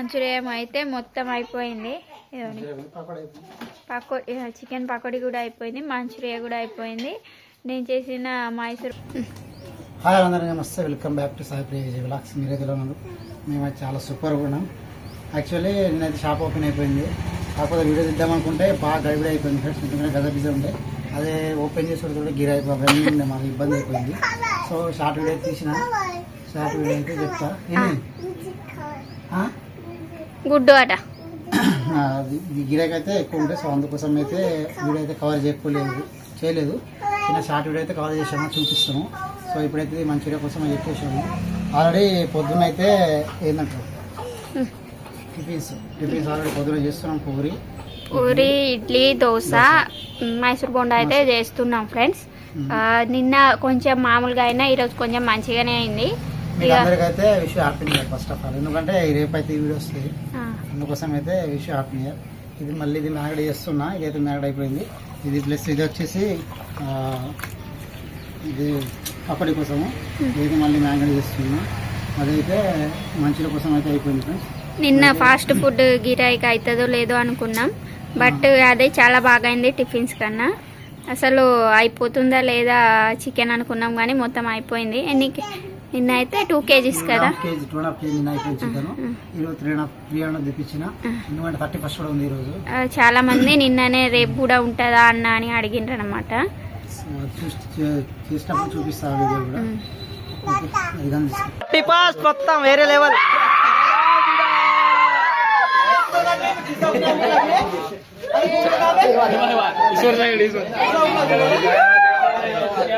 Manchuria అయితే మొత్తం అయిపోయింది. ఇదిగోండి. పకో చికెన్ పకోడీ కూడా అయిపోయింది మంచూరియా కూడా అయిపోయింది. నేను చేసిన మైసూర్ హాయ్ అందరికీ నమస్తే. Welcome back to Sai Priya Vijay blogs మీరైతే ఉన్నారు మేము చాలా సూపర్గా ఉన్నాం. యాక్చువల్లీ నేనైతే షాప్ ఓపెన్ అయిపోయింది. కాకపోతే వీడియో తీద్దాం అనుకుంటే బాగా గడిబిడి అయిపోయింది ఫ్రెండ్స్. ఎందుకంటే గద బిజీ ఉండే. అదే ఓపెన్ చేసి కూడా గిరి అయిపోయి అవన్నీ ఉండే మాకు ఇబ్బంది అయిపోయింది. సో షార్ట్ వీడియో తీసిన షార్ట్ వీడియో అయితే చెప్తా. ఏమి? గుడ్డు అట. అయితే ఎక్కువ ఉంటాయి సో అందుకోసం అయితే వీడియో అయితే కవర్ చేయలేదు చేయలేదు. చిన్న షార్ట్ వీడియో అయితే కవర్ చేసాము చూపిస్తాము సో ఇప్పుడైతే మంచూరియా కోసం చెప్పేసాము ఆల్రెడీ పొద్దున్న అయితే ఏంటంటారు టిఫిన్స్ టిఫిన్స్ ఆల్రెడీ పొద్దున చేస్తున్నాం పూరి. పూరి ఇడ్లీ దోశ మైసూర్ బొండా అయితే చేస్తున్నాం ఫ్రెండ్స్. నిన్న కొంచెం మామూలుగా అయినా ఈరోజు కొంచెం మంచిగానే అయింది. మీకు ఇక అందరికైతే wish happy year first of all ఎందుకంటే రేపు అయితే ఈ వీడియో వస్తుంది. ఆ, అందుకోసం అయితే విష్ హ్యాపీ ఇయర్ ఇది మళ్ళీ ఇది మ్యాగడ్ చేస్తున్నా ఇదైతే మ్యాగడ్ అయిపోయింది. ఇది ప్లస్ ఇది వచ్చేసి ఇది పకోడీ కోసము. ఇది మళ్ళీ మ్యాగడ్ చేస్తున్నా. అదైతే మంచుల కోసం అయితే అయిపోయింది ఫ్రెండ్స్ నిన్న ఫాస్ట్ ఫుడ్ గిరాయికి అవుతుందో లేదో అనుకున్నాం. బట్ అదే చాలా బాగా అయింది టిఫిన్స్ కన్నా. అసలు అయిపోతుందా లేదా చికెన్ అనుకున్నాం కానీ మొత్తం అయిపోయింది. ఎన్ని నిన్న అయితే టూ కేజీస్ కదా? Kg two and half kg నిన్న అయిపోయింది చికెన్ ఈరోజు three and half three hundred తెప్పించిన. ఎందుకంటే థర్టీ ఫస్ట్ కూడా ఉంది ఈరోజు. చాలా మంది నిన్ననే రేపు కూడా ఉంటుందా అన్న అని అడిగిండ్రు అనమాట చేసినప్పుడు చూపిస్తాను కూడా. ఓకే అది కానీ టిపాస్ మొత్తం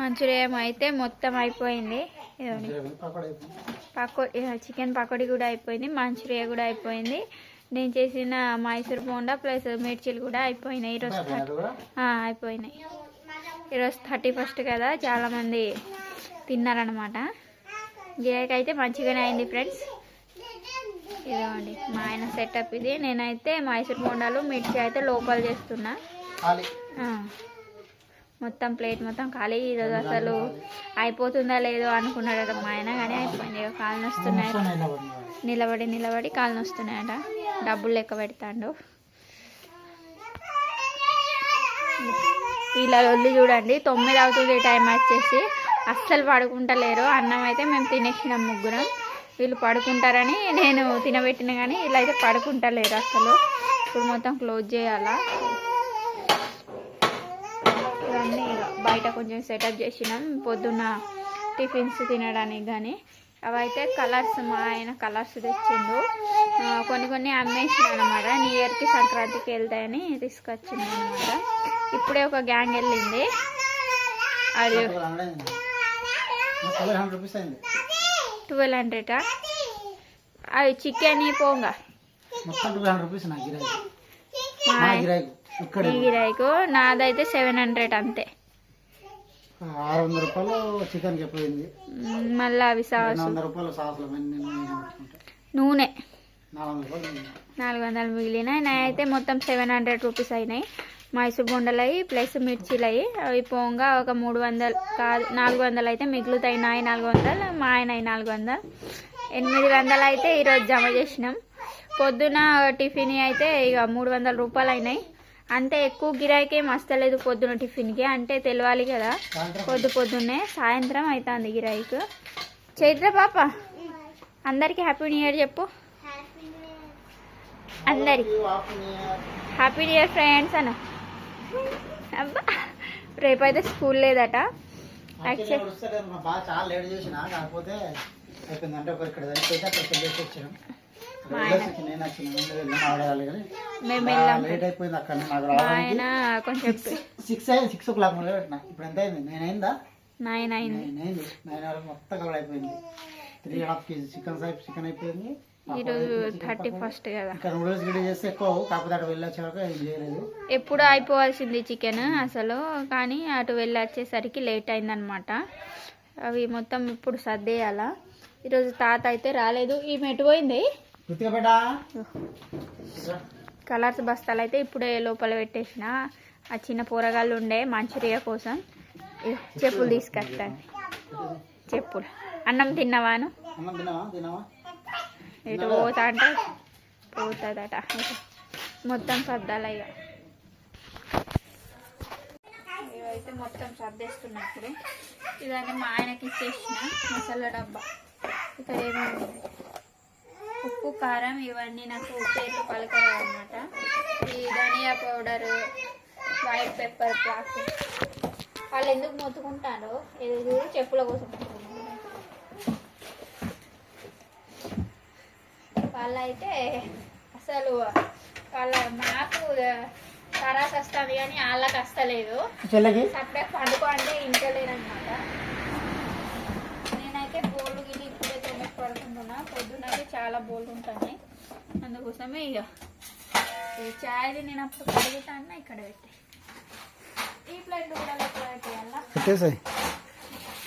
మంచూరియా అయితే మొత్తం అయిపోయింది. పకోడీ చికెన్ పకోడీ కూడా అయిపోయింది మంచూరియా కూడా అయిపోయింది. నేను చేసిన మైసూర్ బోండా ప్లస్ మిర్చీలు కూడా అయిపోయినాయి ఈరోజు అయిపోయినాయి ఈరోజు థర్టీ ఫస్ట్ కదా చాలామంది తిన్నారనమాట గిరాకీ అయితే మంచిగానే అయింది ఫ్రెండ్స్. ఇదిగోండి మా ఆయన సెటప్ ఇది. నేనైతే మైసూర్ బోండాలు మిర్చి అయితే లోపల చేస్తున్నా. మొత్తం ప్లేట్ మొత్తం ఖాళీ ఈరోజు అసలు అయిపోతుందా లేదో అనుకున్నాడట మా ఆయన కానీ అయిపోయింది. కాళ్ళు వస్తున్నాయి కూర్చొని నిలబడి. నిలబడి కాళ్ళు వస్తున్నాయట డబ్బులు లెక్క పెడతాడు. వీళ్ళ ఒళ్ళు చూడండి తొమ్మిది అవుతుంది టైం వచ్చేసి. అస్సలు పడుకుంటలేరు. అన్నం అయితే మేము తినేసినాం ముగ్గురం. వీళ్ళు పడుకుంటారని నేను తినబెట్టిన కానీ వీళ్ళు అయితే పడుకుంటలేరు అసలు ఇప్పుడు మొత్తం క్లోజ్ చేయాలా ఇవన్నీ ఇక బయట కొంచెం సెటప్ చేసినాం. పొద్దున్న టిఫిన్స్ తినడానికి కానీ అవైతే కలర్స్ మా ఆయన కలర్స్ తెచ్చిండు. కొన్ని కొన్ని అమ్మేసిన అనమాట న్యూ ఇయర్కి సంక్రాంతికి వెళ్తాయని తీసుకొచ్చిండు అనమాట ఇప్పుడే ఒక గ్యాంగ్ వెళ్ళింది. అది ట్వెల్వ్ హండ్రెడ్ అది చికెన్ పోంగా. గిరాయికు. నాదైతే సెవెన్ హండ్రెడ్ అంతే. ఆరు వందల రూపాయలు మ్, మళ్ళీ అవి సాసు రూపాయలు సాసులు నేను. నాలుగు వందల మిగిలినాయి. నా అయితే మొత్తం సెవెన్ హండ్రెడ్ రూపీస్ అయినాయి. మైసూర్ బొండలు అయ్యి ప్లస్ మిర్చీలు అయ్యి అవి పోగా ఒక మూడు వందలు కాదు నాలుగు వందలు అయితే మిగులుతాయి. నాయి నాలుగు వందలు మా ఆయన నాలుగు వందలు. ఎనిమిది వందలు అయితే ఈరోజు జమ చేసినాం. పొద్దున టిఫిన్ అయితే ఇక మూడు వందల రూపాయలు అయినాయి. అంతే ఎక్కువ గిరాకీ ఏం వస్తలేదు పొద్దున టిఫిన్కి. అంటే తెలియాలి కదా. పొద్దు పొద్దున్నే సాయంత్రం అవుతుంది గిరాయికు చైత్ర పాప అందరికీ హ్యాపీ న్యూ ఇయర్ చెప్పు. అందరికి. హ్యాపీ న్యూ ఇయర్ ఫ్రెండ్స్ అన్న అబ్బా రేపైతే స్కూల్ లేదట. యాక్చువల్లీ మేము బాగా వెళ్ళాం. లేట్ అయిపోయింది అక్కడ నాకు మా రావడానికి. ఆయన కొంచెం సిక్స్ అయింది సిక్స్ ఓ క్లాక్ మొదలు పెట్టిన. ఇప్పుడు ఎంత అయింది? నేను అయిందా? నైన్ అయింది. నైన్ అయింది. నైన్ వరకు మొత్తం కవర్ అయిపోయింది. Three and half kg chicken సైప్ chicken అయిపోయింది. ఈరోజు థర్టీ ఫస్ట్ కదా. ఇక్కడ నూడిల్స్ గిడి చేస్తే ఎక్కువ అవ్వు. కాకపోతే అక్కడ వెళ్ళొచ్చాక ఏం చేయలేదు. ఎప్పుడు అయిపోవాల్సింది చికెన్ అసలు. కానీ అటు వెళ్ళి వచ్చేసరికి లేట్ అయిందనమాట. అవి మొత్తం ఇప్పుడు సర్దేయాల. ఈరోజు తాత అయితే రాలేదు. ఈ మెటు పోయింది? కలర్స్ బస్తాలు అయితే ఇప్పుడే లోపల పెట్టేసిన. ఆ చిన్న కూరగాయలు ఉండే మంచూరియా కోసం. చెప్పులు తీసుకొస్తాను చెప్పులు. అన్నం తిన్నవాను ఇటు పోతా అంటే పోతుందట. మొత్తం సర్దాల ఇక ఇవైతే మొత్తం సర్దేస్తున్నప్పుడు. ఇవన్నీ మా ఆయనకి ఇచ్చేసిన మసాలా డబ్బా. ఇక్కడ ఏమేమి ఉప్పు కారం ఇవన్నీ నాకు పేర్లు పలకరావు అనమాట ఈ ధనియా పౌడర్ వైట్ పెప్పర్ క్లాక్ వాళ్ళు ఎందుకు మొత్తుకుంటారో ఇది చూడు చెప్పుల కోసం. వాళ్ళైతే అసలు వాళ్ళ మాకు తరాస్ వస్తుంది కానీ వాళ్ళకి వస్తలేదు పండుగ అంటే ఇంటలేనమాట నేనైతే బోల్డ్ గిల్లి ఇప్పుడే పడుకుంటున్నా పొద్దునైతే చాలా బోల్డ్ ఉంటున్నాయి. అందుకోసమే ఇక ఈ చాయ్ది నేను అప్పుడు కడుగుతా అన్న ఇక్కడ పెట్టి. ఈ ప్లేట్ కూడా ఎక్కడ పెట్టేయాలా పెట్టేసాయి.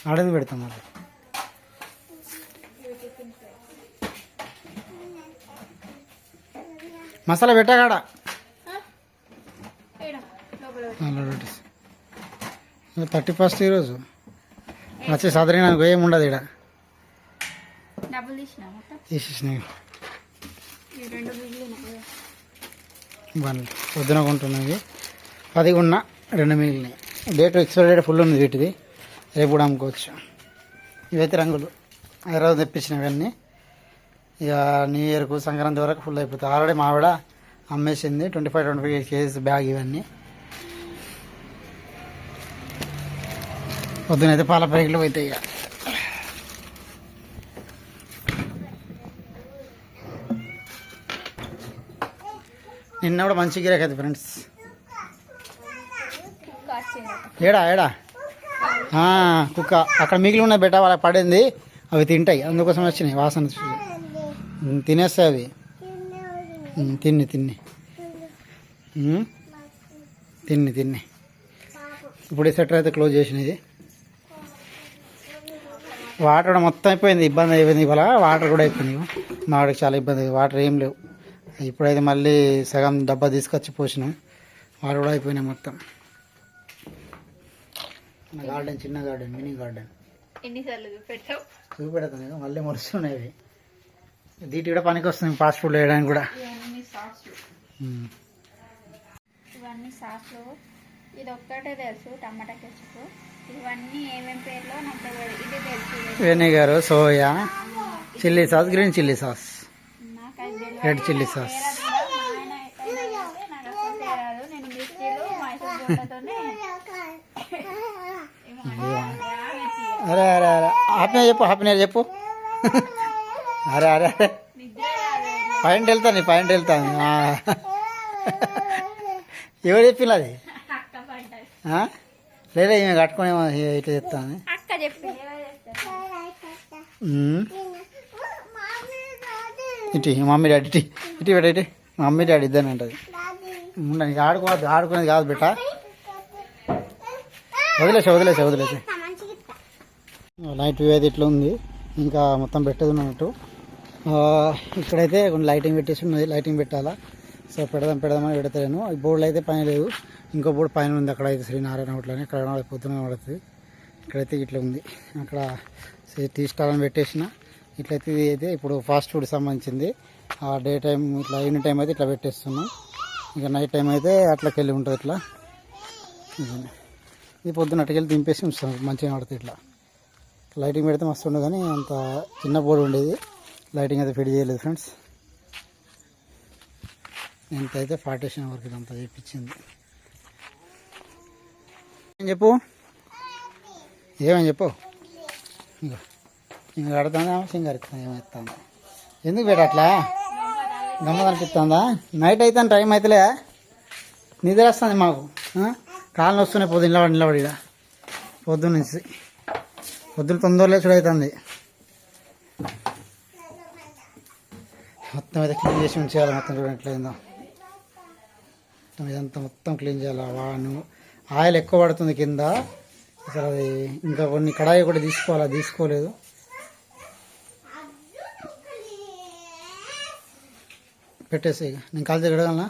ఆడది పెడతాం మరి. మసాలా పెట్టాగాడ. థర్టీ ఫస్ట్ ఈరోజు. వచ్చే సదరి నాకు ఏం ఉండదు ఇక్కడ తీసేసినాయి బండ్లు పొద్దున కొంటున్నది పది ఉన్న రెండు మిగిలినాయి. డేట్ ఎక్స్పైరీ డేట్ ఫుల్ ఉంది వీటిది రేపు కూడా అమ్ముకోవచ్చు. ఇవైతే రంగులు. హైదరాబాద్ తెప్పించినవి అన్నీ ఇక న్యూ ఇయర్కు సంక్రాంతి వరకు ఫుల్ అయిపోతాయి. ఆల్రెడీ మావిడ అమ్మేసింది. Twenty five twenty five kgs bag ఇవన్నీ. పొద్దునైతే పాల ప్యాకెట్లు పోతాయి ఇక. నిన్న కూడా మంచి గిరాకీ అయితే ఫ్రెండ్స్. ఏడా ఏడా? కుక్క. అక్కడ మిగిలి ఉన్న బెట్ట వాళ్ళకి పడింది. అవి తింటాయి. అందుకోసం వచ్చినాయి. వాసన తినేస్తాయి అవి. తిన్ని తిన్ని. తిన్ని తిన్ని. ఇప్పుడు ఈ సెటర్ అయితే క్లోజ్ చేసినది. వాటర్ కూడా మొత్తం అయిపోయింది. ఇబ్బంది అయిపోయింది ఇవాళ. వాటర్ కూడా అయిపోయింది మా చాలా ఇబ్బంది. వాటర్ ఏం లేవు. ఇప్పుడైతే మళ్ళీ సగం డబ్బా తీసుకొచ్చి పోసినాం. వాటర్ కూడా అయిపోయినాయి మొత్తం. గార్డెన్ చిన్న గార్డెన్ మినీ గార్డెన్. ఎన్నిసార్లు చూపెడతాను ఇక మళ్ళీ మొలుస్తున్నాయి ఇవి దీటి కూడా పనికి వస్తుంది ఫాస్ట్ ఫుడ్ వేయడానికి కూడా. ఇవన్నీ సాస్లు ఇది ఒక్కటే తెలుసు టమాటా ఇవన్నీ ఏమేం పేర్లో నాకు ఇది తెలుసు. Vinegar soya chilli sauce green chilli sauce red chilli sauce. అరే అరే అరే. హ్యాపీ చెప్పు హ్యాపీ చెప్పు. అరే అరే అరే. వెళ్తాను నీ పాయింట్ వెళ్తాను. ఎవరు చెప్పింది అది? లేదా ఈమె కట్టుకొని ఇట్లా చెప్తాను అక్క చెప్పింది ఎవరు చెప్తారు ఉమ్. ఇటు మమ్మీ డాడీ ఇటు ఇటు పెట్ట ఇటు. మమ్మీ డాడీ ఇద్దరు అంటది. నీకు ఆడుకోవద్దు ఆడుకునేది కాదు బిట్ట వదిలేసే వదిలేసే వదిలేసే. లైట్ వ్యూ అయితే ఇట్లా ఉంది. ఇంకా మొత్తం పెట్టేది ఉన్నట్టు. ఇక్కడైతే కొన్ని లైటింగ్ పెట్టేసి ఉన్నది. లైటింగ్ పెట్టాలా? సో పెడదాం పెడదామని పెడతాను ఈ బోర్డులో అయితే పైన లేదు. ఇంకో బోర్డు పైన ఉంది. అక్కడ అయితే శ్రీనారాయణ హోటల్ అని. ఇక్కడ పొద్దున పడుతుంది ఇక్కడైతే ఇట్లా ఉంది. అక్కడ సే- టీ స్టాల్ అని పెట్టేసిన. ఇట్లయితే ఇది అయితే ఇప్పుడు ఫాస్ట్ ఫుడ్ సంబంధించింది. ఆ డే టైం ఇట్లా ఈవినింగ్ టైం అయితే ఇట్లా పెట్టేస్తున్నాం. ఇక నైట్ టైం అయితే అట్లకి వెళ్ళి ఉంటుంది ఇట్లా. ఇది పొద్దున్న అటుకెళ్ళి దింపేసి ఉంచుతాం. మంచిగా పడుతుంది ఇట్లా. లైటింగ్ పెడితే మస్తు ఉండదు కానీ అంత చిన్న బోర్డు ఉండేది. లైటింగ్ అయితే ఫిట్ చేయలేదు ఫ్రెండ్స్ ఇంతైతే పార్టీషన్ వర్క్ ఇదంతా చేయించింది ఏం చెప్పు? ఏమని చెప్పు? ఇంకా ఇంక కడుతుందా సింగరిస్తాను ఏమవుతుందా ఎందుకు పెట్టట్లే అట్లా? గమ్మత్ అనిపిస్తుందా నైట్ అయితే టైం అవుతలే నిద్ర వస్తుంది మాకు. కాళ్ళు వస్తున్నాయి పొద్దున్న నిలబడి నిలబడి ఈడ. పొద్దున్న నుంచి. పొద్దున్న తొందరలో చూడవుతుంది మొత్తం అయితే క్లీన్ చేసి ఉంచేయాలి మొత్తం చూడట్లేదో మొత్తం ఇదంతా మొత్తం క్లీన్ చేయాలి. వాను. ఆయిల్ ఎక్కువ పడుతుంది కింద. అసలు అది ఇంకా కొన్ని కడాయి కూడా తీసుకోవాలి? తీసుకోలేదు. పెట్టేసి ఇక నేను కాల్ గడగలనా